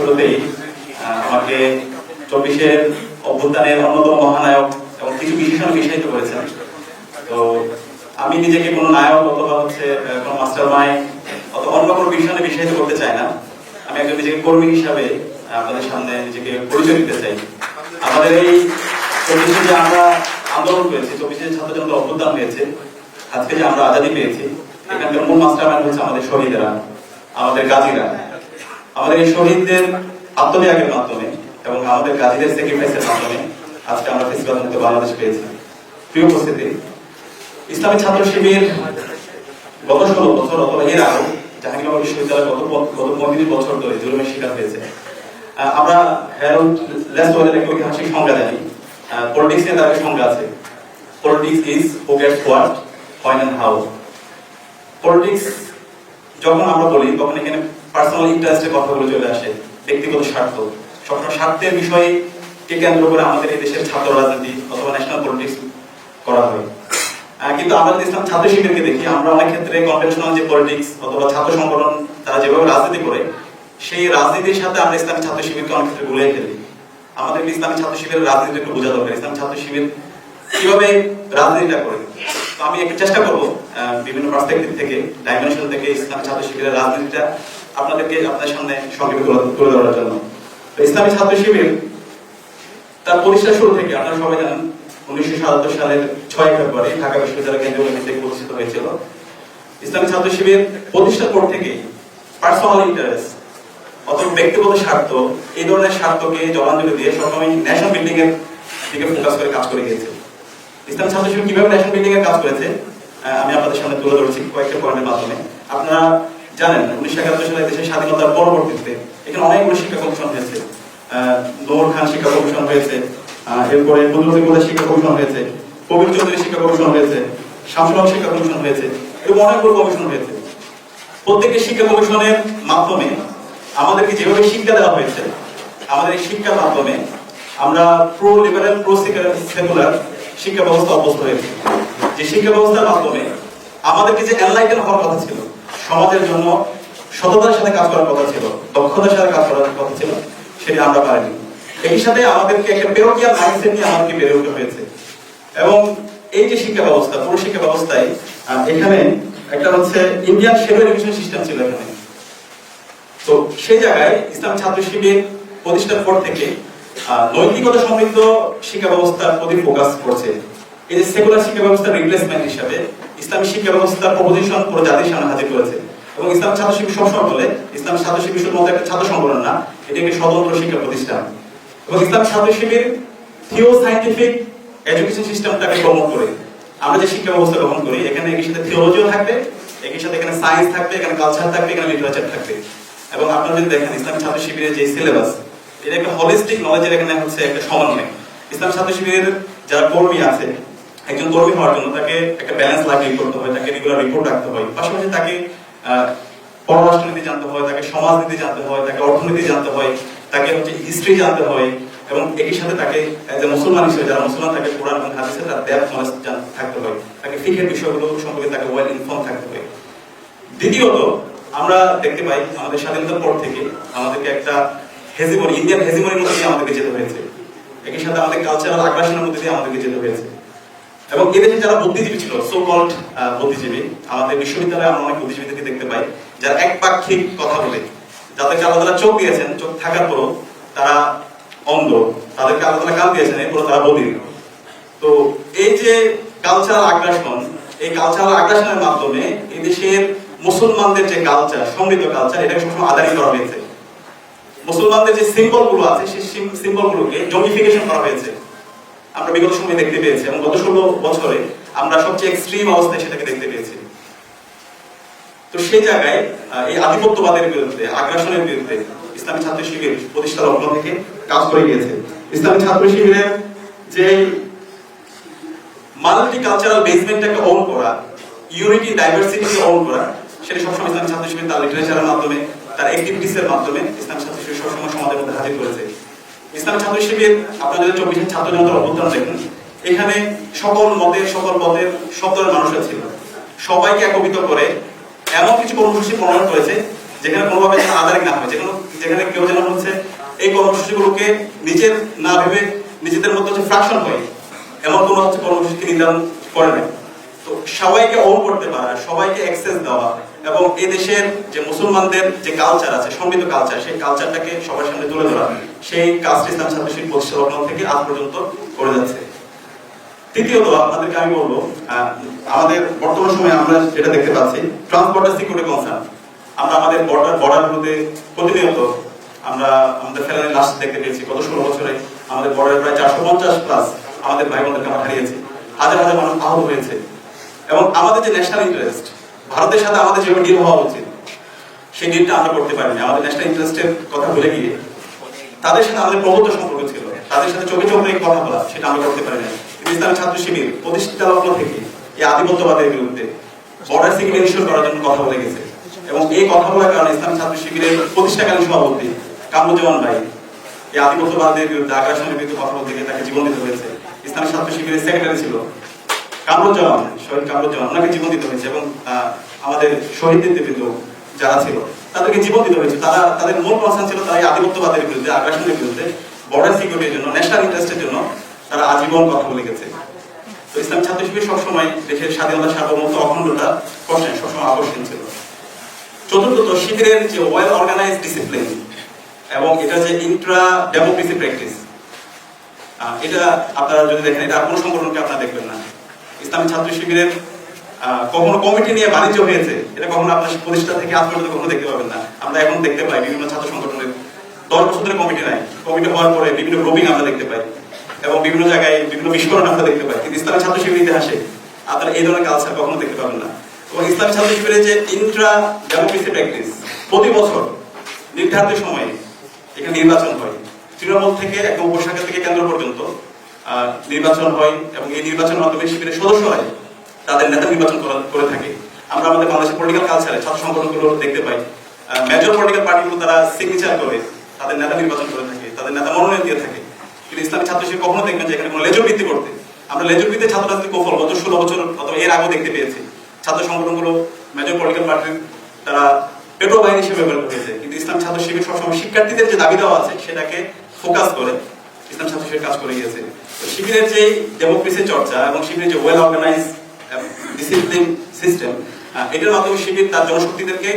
শুরুতেই আমাকে চব্বিশের অভ্যুত্থানের অন্যতম মহানায়ক এবং কিছু বিশেষণ বিষয়িত করেছেন তো আমি নিজেকে কোনো নায়ক অথবা হচ্ছে কোনো মাস্টার মাইন্ড অথবা অন্য কোনো বিষয়ে বিষয়িত করতে চাই না। আমি একজন নিজেকে কর্মী হিসাবে আপনাদের সামনে নিজেকে পরিচয় দিতে চাই। আমাদের এই চব্বিশে যে আমরা আন্দোলন করেছি চব্বিশে ছাত্র জনতা অভ্যুত্থান হয়েছে আজকে যে আমরা আজাদি পেয়েছি, এখানকার মূল মাস্টার মাইন্ড হচ্ছে আমাদের শহীদেরা, আমাদের গাজীরা। আমাদের এই শহীদদের আত্মত্যাগের মাধ্যমে এবং আমাদের গাজীদের স্যাক্রিফাইসের মাধ্যমে আজকে আমরা ফেসিবাদ মুক্ত বাংলাদেশ পেয়েছি। প্রিয় উপস্থিতি, ইসলামী ছাত্র শিবির গত ষোলো বছর অথবা এর আগেও জাহাঙ্গীরনগর বিশ্ববিদ্যালয় গত গত পঁয়ত্রিশ বছর ধরে জুলুমের শিকার হয়েছে। আমরা হ্যারল্ড লেস্টওয়েলের একটা ঐতিহাসিক সংজ্ঞা জানি। পলিটিক্স নিয়ে তার সংজ্ঞা আছে। Politics is who gets what when and how politics যখন আমরা বলি, তখন এখানে পার্সোনাল ইন্টারেস্টের কথাগুলো চলে আসে, ব্যক্তিগত স্বার্থ। সবসময় স্বার্থের বিষয়কে কেন্দ্র করে আমাদের এই দেশের ছাত্র রাজনীতি অথবা ন্যাশনাল পলিটিক্স করা হয়। কিন্তু যদি ইসলাম ছাত্র শিবিরকে দেখি, আমরা অনেক ক্ষেত্রে কনভেনশনাল যে পলিটিক্স অথবা ছাত্র সংগঠন তারা যেভাবে রাজনীতি করে, সেই রাজনীতির সাথে আমরা ইসলামী ছাত্র শিবিরকে অনেক ক্ষেত্রে গুলিয়ে ফেলি। আমাদের ইসলামী ছাত্র শিবিরের রাজনীতি একটু বোঝা দরকার, ইসলামী ছাত্র শিবির কীভাবে রাজনীতিটা করে? তো আমি একটু চেষ্টা করব বিভিন্ন পার্সপেক্টিভ থেকে ডাইমেনশন থেকে ইসলামী ছাত্র শিবিরের রাজনীতিটা আপনাদেরকে, আপনাদের সামনে সংক্ষেপে তুলে- ধরার জন্য। ইসলামী ছাত্র শিবির তার প্রতিষ্ঠা শুরু থেকে, আপনারা সবাই জানেন, উনিশশো সাতাত্তর সালের ছয় ফেব্রুয়ারি ঢাকা বিশ্ববিদ্যালয় কেন্দ্রীয় কমিটি প্রতিষ্ঠিত হয়েছিল। ইসলামী ছাত্র শিবির প্রতিষ্ঠার পর থেকেই পার্সোনাল ইন্টারেস্ট অথবা ব্যক্তিগত স্বার্থ, এই ধরনের স্বার্থকে জলাঞ্জলি দিয়ে সবসময় ন্যাশনাল বিল্ডিং এর দিকে ফোকাস করে কাজ করে গিয়েছে। ইসলাম ছাত্র কীভাবে ন্যাশনাল বিল্ডিং এর কাজ করেছে আমি আপনাদের সামনে তুলে ধরছি কয়েকটা পয়েন্টের মাধ্যমে। আপনারা জানেন, উনিশশো একাত্তর সালে দেশের স্বাধীনতার পরবর্তীতে এখানে অনেকগুলো শিক্ষা কমিশন হয়েছে। নূর খান শিক্ষা কমিশন হয়েছে এরপরে কোলা শিক্ষা কমিশন হয়েছে, কবির চৌধুরী শিক্ষা কমিশন হয়েছে শামসুল শিক্ষা কমিশন হয়েছে এরকম অনেকগুলো কমিশন হয়েছে। প্রত্যেকটি শিক্ষা কমিশনের মাধ্যমে আমাদেরকে যেভাবে শিক্ষা দেওয়া হয়েছে, আমাদের এই শিক্ষার মাধ্যমে আমরা প্রো লিবারেল প্রো সেকুলার শিক্ষা ব্যবস্থা অভ্যস্ত হয়েছে যে শিক্ষা ব্যবস্থার মাধ্যমে আমাদেরকে যে এনলাইটেন হওয়ার কথা ছিল, সমাজের জন্য সততার সাথে কাজ করার কথা ছিল, দক্ষতার সাথে কাজ করার কথা ছিল, সেটা আমরা পারিনি। একই সাথে আমাদেরকে একটা পেরোকিয়া মাইন্ডসেট নিয়ে আমাদেরকে বেড়ে উঠতে হয়েছে। এবং এই যে শিক্ষা ব্যবস্থা, পুরো শিক্ষা ব্যবস্থায় এখানে একটা হচ্ছে ইন্ডিয়ান শেডো এডুকেশন সিস্টেম ছিল এখানে। তো সেই জায়গায় ইসলাম ছাত্র শিবির প্রতিষ্ঠার পর থেকে নৈতিকতা সমৃদ্ধ শিক্ষা ব্যবস্থার প্রতি ফোকাস করছে। এই যে সেকুলার শিক্ষা ব্যবস্থার রিপ্লেসমেন্ট হিসাবে ইসলামী শিক্ষা ব্যবস্থার প্রপোজিশন পুরো জাতির সামনে হাজির করেছে। এবং ইসলাম ছাত্র শিবির সবসময় বলে, ইসলাম ছাত্র শিবির শুধুমাত্র একটা ছাত্র সংগঠন না, এটি একটি স্বতন্ত্র শিক্ষা প্রতিষ্ঠান। এবং Islam Chhatra Shibir theo scientific education সিস্টেমটাকে প্রমোট করে। আমরা যে শিক্ষা ব্যবস্থা গ্রহণ করি, এখানে একই সাথে থিওলজিও থাকবে, একই সাথে এখানে সায়েন্স থাকবে, এখানে কালচার থাকবে, এখানে লিটারেচার থাকবে। এবং আপনারা যদি দেখেন, ইসলাম ছাত্র শিবিরের যে সিলেবাস এটা একটা হলিস্টিক নলেজের এখানে হচ্ছে একটা সমন্বয় ইসলাম ছাত্র শিবিরের যারা কর্মী আছে, একজন কর্মী হওয়ার জন্য তাকে একটা ব্যালেন্স লাগিয়ে করতে হয়, তাকে রেগুলার রিপোর্ট রাখতে হয়। পাশাপাশি তাকে পররাষ্ট্রনীতি জানতে হয়, তাকে সমাজনীতি জানতে হয়, তাকে অর্থনীতি জানতে হয়, তাকে হচ্ছে হিস্ট্রি জানতে হয় এবং একই সাথে তাকে যে মুসলমান হিসেবে, যারা মুসলমান তাকে কোরআন এবং হাদিসের তার ডেপথ নলেজ থাকতে হয়। তাকে ফিকের বিষয়গুলো সম্পর্কে তাকে ওয়েল ইনফর্ম থাকতে হয়। দ্বিতীয়ত, আমরা দেখতে পাই আমাদের স্বাধীনতার পর থেকে আমাদেরকে একটা হেজিমনি, ইন্ডিয়ান হেজিমনির মধ্যে দিয়ে আমাদেরকে যেতে হয়েছে। একই সাথে আমাদের কালচারাল আগ্রাসনের মধ্যে দিয়ে আমাদেরকে যেতে হয়েছে। এবং এদেশে যারা বুদ্ধিজীবী ছিল সো কল্ড বুদ্ধিজীবী, আমাদের বিশ্ববিদ্যালয়ে আমরা অনেক বুদ্ধিজীবীদেরকে দেখতে পাই, যারা একপাক্ষিক কথা বলে। যাদেরকে আল্লাহ তাআলা চোখ দিয়েছেন, চোখ থাকার পরও তারা অন্ধ, তাদেরকে তাআলা কান দিয়েছেন এরপর তারা বধির তো এই যে কালচারাল আগ্রাসন এই কালচারাল আগ্রাসনের মাধ্যমে এই দেশের মুসলমানদের যে কালচার সমৃদ্ধ কালচার এটাকে সবসময় আদারি করা হয়েছে। মুসলমানদের যে সিম্বলগুলো আছে, সেই সিম্বল গুলোকে জমিফিকেশন করা হয়েছে। আমরা বিগত সময় দেখতে পেয়েছি এবং গত ষোলো বছরে আমরা সবচেয়ে এক্সট্রিম অবস্থায় সেটাকে দেখতে পেয়েছি। তো সেই জায়গায় এই আধিপত্যবাদের বিরুদ্ধে, আগ্রাসনের বিরুদ্ধে ইসলামী ছাত্র শিবির প্রতিষ্ঠা লগ্ন থেকে কাজ করে গিয়েছে। ইসলামী ছাত্র শিবিরের যে মাল্টি কালচারাল বেসমেন্টটাকে ওন করা ইউনিটি ডাইভার্সিটিকে ওন করা, সেটা সবসময় ইসলামী ছাত্র শিবির তার লিটারেচারের মাধ্যমে তার অ্যাক্টিভিটিস মাধ্যমে ইসলামী ছাত্র শিবির সবসময় সমাজের মধ্যে হাজির করেছে ইসলামী ছাত্র শিবির আপনারা যদি চব্বিশের ছাত্র জনতার অভ্যুত্থান দেখেন, এখানে সকল মতের, সকল পদের সব ধরনের মানুষরা ছিল। সবাইকে একত্রিত করে এমন কিছু কর্মসূচি প্রণয়ন করেছে, যেখানে কোনোভাবে যেন না হয়, যেখানে যেখানে কেউ যেন হচ্ছে এই কর্মসূচিগুলোকে নিজের না ভেবে নিজেদের মধ্যে হচ্ছে ফ্রাকশন হয়। এমন কোনো হচ্ছে কর্মসূচি নির্ধারণ করে না তো সবাইকে ওন করতে পারা, সবাইকে অ্যাক্সেস দেওয়া এবং এই দেশের যে মুসলমানদের যে কালচার আছে, সমৃদ্ধ কালচার সেই কালচারটাকে সবার সামনে তুলে ধরা, সেই কাজটি ইসলাম ছাত্র শিল্প লগ্ন থেকে আজ পর্যন্ত করে যাচ্ছে। তৃতীয়ত, আপনাদেরকে আমি বলব আমাদের বর্তমান সময়ে আমরা যেটা দেখতে পাচ্ছি ট্রান্সপোর্টার সিকিউরিটি কনসার্ন আমরা আমাদের বর্ডার বর্ডারগুলোতে প্রতিনিয়ত আমরা আমাদের ফেলানি লাশ দেখতে পেয়েছি, গত ষোলো বছরে আমাদের বর্ডারে প্রায় চারশো পঞ্চাশ প্লাস আমাদের ভাই বোনদেরকে আমরা হারিয়েছি। হাজার হাজার মানুষ আহত হয়েছে। এবং আমাদের যে ন্যাশনাল ইন্টারেস্ট ভারতের সাথে আমাদের যেভাবে ডিল হওয়া উচিত। সেই ডিলটা আমরা করতে পারিনি। আমাদের ন্যাশনাল ইন্টারেস্টের কথা ভুলে গিয়ে। তাদের সাথে আমাদের প্রভূত সম্পর্ক ছিল। তাদের সাথে চোখে চোখে রেখে কথা বলা, সেটা আমরা করতে পারি না কিন্তু ইসলামী ছাত্র শিবির প্রতিষ্ঠা লগ্ন থেকে এই আধিপত্যবাদের বিরুদ্ধে বর্ডার সিকিউরিটি ইনশিওর করার জন্য কথা বলে গেছে। এবং এই কথা বলার কারণে ইসলামী ছাত্র শিবিরের প্রতিষ্ঠাকালীন সভাপতি কামরুজ্জামান ভাই এই আধিপত্যবাদের বিরুদ্ধে আগ্রাসনের বিরুদ্ধে কথা বলতে গিয়ে তাকে জীবন দিতে হয়েছে। ইসলামী ছাত্র শিবিরের সেক্রেটারি ছিল কামরুজ্জামান শহীদ ওনাকে জীবন দিতে হয়েছে এবং আমাদের যারা ছিল, তাদেরকে জীবন দিতে হয়েছে। তারা, তাদের মূল ছিল তারা আধিপত্যবাদের বিরুদ্ধে, আগ্রাসনের বিরুদ্ধে বর্ডার সিকিউরিটির জন্য ন্যাশনাল ইন্টারেস্টের জন্য তারা আজীবন কথা বলে গেছে। তো ইসলাম ছাত্র শিবির সবসময় দেশের স্বাধীনতা, সার্বভৌমত্ব, অখণ্ডতা সবসময় ছিল। চতুর্থত, শিবিরের যে ওয়েল অর্গানাইজ ডিসিপ্লিন এবং এটা যে ইন্ট্রা ডেমোক্রেসি প্র্যাকটিস এটা আপনারা যদি দেখেন, এটা কোনো সংগঠনকে আপনারা দেখবেন না। ইসলামী ছাত্র শিবিরের কখনো কমিটি নিয়ে বাণিজ্য হয়েছে, এটা কখনো আপনার প্রতিষ্ঠা থেকে আজ পর্যন্ত কখনো দেখতে পাবেন না। আমরা এখন দেখতে পাই বিভিন্ন ছাত্র সংগঠনের দশ বছর কমিটি নাই। কমিটি হওয়ার পরে বিভিন্ন গ্রুপিং আমরা দেখতে পাই এবং বিভিন্ন জায়গায় বিভিন্ন বিস্ফোরণ আমরা দেখতে পাই। কিন্তু ইসলামী ছাত্র শিবির ইতিহাসে আপনারা এই ধরনের কালচার কখনো দেখতে পাবেন না। এবং ইসলামী ছাত্র শিবিরের যে ইন্ট্রা ডেমোক্রেসি প্র্যাকটিস প্রতি বছর নির্ধারিত সময়ে এখানে নির্বাচন হয়। তৃণমূল থেকে একদম উপশাখা থেকে কেন্দ্র পর্যন্ত নির্বাচন হয় এবং এই নির্বাচনের মাধ্যমে শিবিরের সদস্য হয়, তাদের নেতা নির্বাচন করে থাকে। আমরা আমাদের বাংলাদেশের পলিটিক্যাল কালচারে ছাত্র সংগঠনগুলো দেখতে পাই। মেজর পলিটিক্যাল পার্টিগুলো তারা সিগনেচার করে, তাদের নেতা নির্বাচন করে থাকে, তাদের নেতা মনোনয়ন দিয়ে থাকে। কিন্তু ইসলামী ছাত্র শিবির কখনো দেখবেন যে এখানে কোনো লেজর ভিত্তি করতে। আমরা লেজর ভিত্তি ছাত্র রাজনীতি কৌফল গত ষোলো বছর অথবা এর আগেও দেখতে পেয়েছি। ছাত্র সংগঠনগুলো মেজর পলিটিক্যাল পার্টির তারা পেট্রো বাহিনী হিসেবে ব্যবহার করেছে। কিন্তু ইসলাম ছাত্র শিবির সবসময় শিক্ষার্থীদের যে দাবি দেওয়া আছে, সেটাকে ফোকাস করে। ইসলাম ছাত্র কাজ করে গিয়েছে শিবিরের যে ডেমোক্রেসি চর্চা এবং শিবিরের যে ওয়েল অর্গানাইজ ডিসিপ্লিন সিস্টেম এটার মাধ্যমে শিবির তার জনশক্তিদেরকে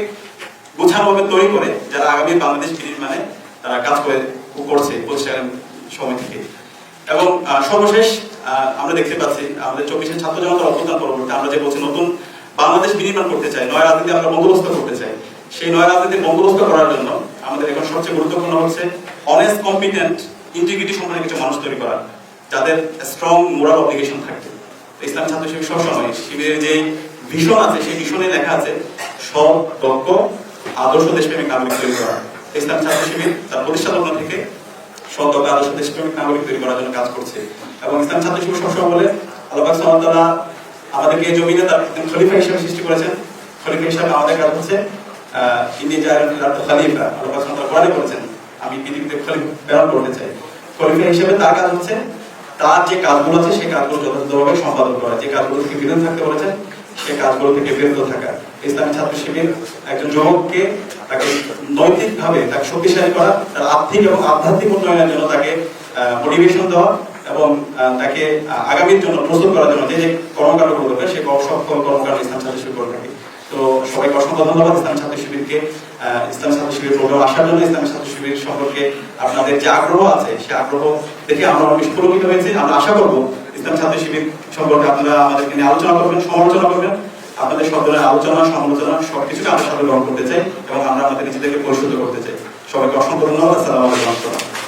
গোছানোভাবে তৈরি করে যারা আগামী বাংলাদেশ বিনির্মাণে তারা কাজ করে করছে প্রতিষ্ঠানের সময় থেকে। এবং সর্বশেষ আমরা দেখতে পাচ্ছি আমাদের চব্বিশের ছাত্র জনতার অভ্যুত্থান পরবর্তী। আমরা যে বলছি নতুন বাংলাদেশ বিনির্মাণ করতে চাই, নয় রাজনীতি আমরা বন্দোবস্ত করতে চাই, সেই নয় রাজনীতি বন্দোবস্ত করার জন্য আমাদের এখন সবচেয়ে গুরুত্বপূর্ণ হচ্ছে অনেস্ট কম্পিটেন্ট ইন্টিগ্রিটি সম্পন্ন কিছু মানুষ তৈরি করা, যাদের স্ট্রং মোরাল অব্লিগেশন থাকবে। ইসলাম ছাত্র শিবির সবসময় শিবিরের যে ভীষণ আছে, সেই ভীষণে লেখা আছে, সৎ, দক্ষ, আদর্শ দেশপ্রেমিক নাগরিক তৈরি করা। ইসলাম ছাত্র শিবির তার প্রতিষ্ঠা লগ্ন থেকে সৎ, দক্ষ, আদর্শ দেশপ্রেমিক নাগরিক তৈরি করার জন্য কাজ করছে। এবং ইসলাম ছাত্র শিবির সবসময় বলে, আল্লাহ তাআলা আমাদেরকে এই জমিনে তার খলিফা হিসেবে সৃষ্টি করেছেন। খলিফা হিসেবে আমাদের কাজ হচ্ছে ইন্ডিয়া খলিফা, আল্লাহ ওয়া কোরআনে বলেছেন, আমি পৃথিবীতে খলিফা প্রেরণ করতে চাই। খলিফা হিসেবে তার কাজ হচ্ছে তার যে কাজগুলো আছে, সেই কাজগুলো যথাযথভাবে সম্পাদন করা। যে কাজগুলো থেকে বিরত থাকতে বলেছেন, সেই কাজগুলো থেকে বিরত থাকা। ইসলামী ছাত্র শিবির একজন যুবককে তাকে নৈতিকভাবে তাকে শক্তিশালী করা, তার আর্থিক এবং আধ্যাত্মিক উন্নয়নের জন্য তাকে মোটিভেশন দেওয়া এবং তাকে আগামীর জন্য প্রস্তুত করার জন্য যে যে কর্মকাণ্ডগুলো দরকার সেই সব কর্মকাণ্ড ইসলাম ছাত্র শিবির করে থাকে। তো সবাইকে অসংখ্য ধন্যবাদ ইসলাম ছাত্র শিবিরকে ইসলাম ছাত্র শিবির প্রোগ্রাম আসার জন্য ইসলাম ছাত্র শিবির সম্পর্কে আপনাদের যে আগ্রহ আছে সেই আগ্রহ দেখে আমরা অনেক হয়েছে। আমরা আশা করব ইসলাম ছাত্র শিবির সম্পর্কে আপনারা আমাদেরকে নিয়ে আলোচনা করবেন, সমালোচনা করবেন। আপনাদের সব ধরনের আলোচনা, সমালোচনা সবকিছুকে আমরা সাথে গ্রহণ করতে চাই এবং আমরা আমাদের নিজেদেরকে পরিশুদ্ধ করতে চাই। সবাইকে অসংখ্য ধন্যবাদ। আসসালামু আলাইকুম।